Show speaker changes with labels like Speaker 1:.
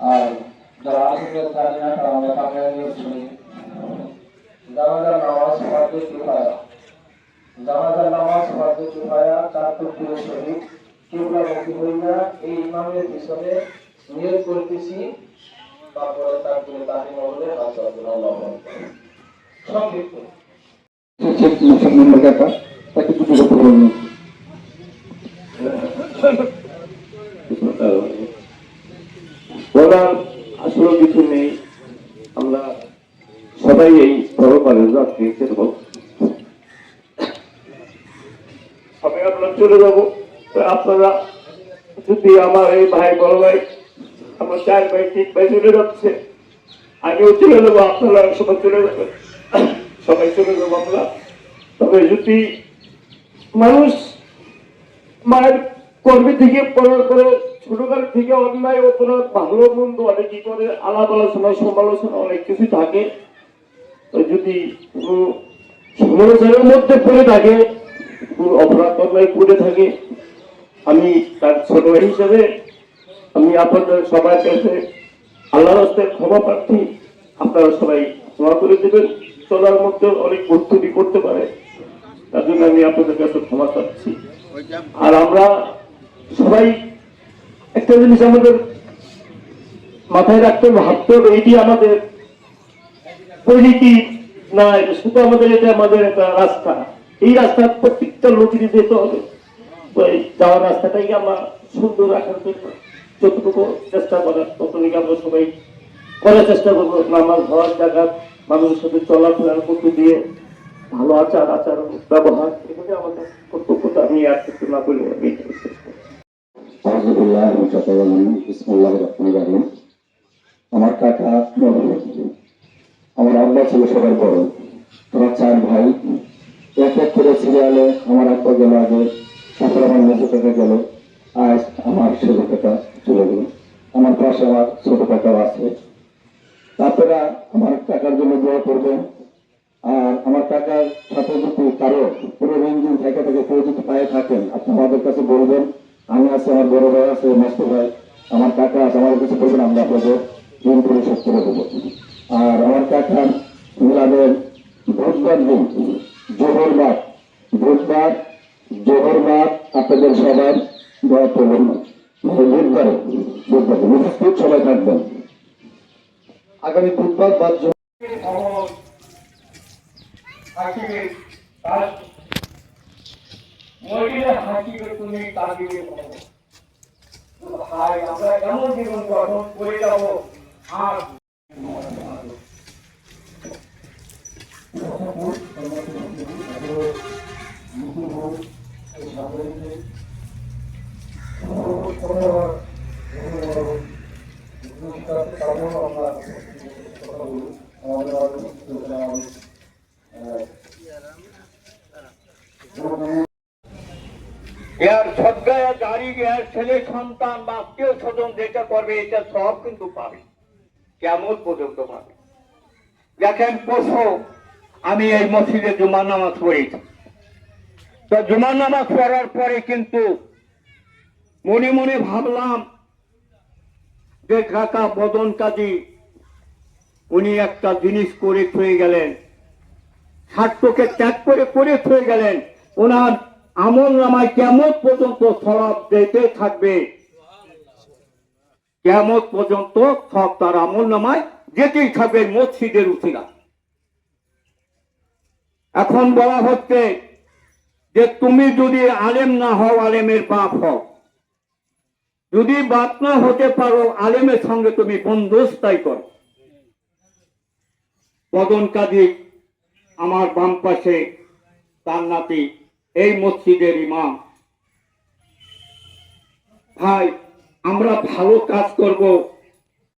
Speaker 1: আর যারা আসলে জানি না তারা আমরা নিয়ে শুনি জানাজার নামাজ ফার্দে কিফায়া জানাজার নামাজ ফার্দে কিফায়া চার টুকরো শহীদ। কিবলামুখী হইয়া এই ইমামের পিছনে নিয়োগ করতেছি, তারপরে তার দিকে তাহিম হলে আল্লাহ সংক্ষিপ্ত।
Speaker 2: ব্যাপার? তাকে দুটো বলুন
Speaker 3: বলার আসলে কিছু নেই আমরা সবাই এই চলে যাব। আপনারা যদি আমার এই ভাই, বড় ভাই, আমার চার ভাই, তিন ভাই চলে যাচ্ছে আমিও চলে যাব, আপনারা সবাই চলে যাবেন। সবাই চলে যাব আমরা। তবে যদি মানুষ মায়ের কর্মী থেকে পড়ার করে ছোটকাল থেকে অন্যায় অপরাধ ভালো মন্দ অনেকই করে আলাপ আলোচনা সমালোচনা অনেক কিছু থাকে। তো যদি কোনো সমালোচনার মধ্যে পড়ে থাকে কোনো অপরাধ অন্যায় করে থাকে আমি তার ছোট ভাই হিসেবে আমি আপনাদের সবার কাছে আল্লাহ রাস্তায় ক্ষমা প্রার্থী। আপনারা সবাই ক্ষমা করে দেবেন। চলার মধ্যে অনেক ভুল করতে পারে। তার জন্য আমি আপনাদের কাছে ক্ষমা চাচ্ছি। আর আমরা সবাই একটা জিনিস আমাদের মাথায় রাখতে হবে, ভাবতে হবে, এটি আমাদের পরিণতি না এটা শুধু আমাদের এটা, আমাদের একটা রাস্তা। এই রাস্তা প্রত্যেকটা লোকেরই যেতে হবে। যাওয়ার রাস্তাটাই আমরা সুন্দর রাখার জন্য যতটুকু চেষ্টা করার, ততটুকু আমরা সবাই করার চেষ্টা করব। নামাজ হওয়ার জায়গা, মানুষের সাথে চলাফেরার মধ্য দিয়ে ভালো আচার আচরণ ব্যবহার এগুলো আমাদের কর্তব্যটা আমি আর কিছু না বলে আমি শেষ করছি।
Speaker 2: আলহামদুলিল্লাহ বিসমুল্লাহ রহমান রাহিম। আমার কাকা আমার আব্বা ছিল সবার বড়। তোরা চার ভাই। এক এক করে সিরিয়ালে আমার আব্বা গেল আগে, তারপর আমার মেজো কাকা গেল। আজ আমার ছোট কাকা চলে গেল। আমার পাশে আমার ছোট কাকাও আছে। তারপরে আমার কাকার জন্য দোয়া করবেন। আর আমার কাকার সাথে যদি কারও পুরো ইঞ্জিন থেকে থেকে, কেউ যদি পায়ে থাকেন, আপনি আমাদের কাছে বলবেন। আমি আছি আমার বড় ভাই আছে মাস্টার ভাই। আমার কাকা আছে আমার কাছে বলবেন আমরা আপনাদের ঋণ পরিশোধ করে দেবো। আর আমার কাকার মিলাদের বুধবার দিন জোহরবার বুধবার জোহরবার আপনাদের সবার দোয়া করবেন মানে বুধবারে বুধবারে উপস্থিত সবাই থাকবেন। আগামী বুধবার বা
Speaker 1: হাকিমের মহিলা হাকিমের তুমি তাগিয়ে ভাই আমরা এমন জীবন গঠন করে যাব আর
Speaker 3: এর সজ্ঞায় গাড়ি ছেলে, সন্তান বা আত্মীয় স্বজন যেটা করবে, এটা সব কিন্তু পাবে। কেমন পর্যন্ত পাবে? দেখেন পশু আমি এই মসজিদে জুমার নামাজ পড়েছি। তো জুমার নামাজ পড়ার পরে কিন্তু মনে মনে ভাবলাম, যে কাকা বদন কাজী, উনি একটা জিনিস করে থয়ে গেলেন। স্বার্থকে ত্যাগ করে করে থয়ে গেলেন। ওনার আমল নামায় কেমন পর্যন্ত সব দিতে থাকবে। কেমন পর্যন্ত সব তার আমল নামায় যেতেই থাকবে মসজিদের উঠিরা। এখন বলা হচ্ছে যে তুমি যদি আলেম না হও, আলেমের বাপ হও। যদি বাপ না হতে পারো, আলেমের সঙ্গে তুমি বন্ধুস্তাই করো। পদন কাজী আমার বাম পাশে তার নাতি এই মসজিদের ইমাম। ভাই আমরা ভালো কাজ করব।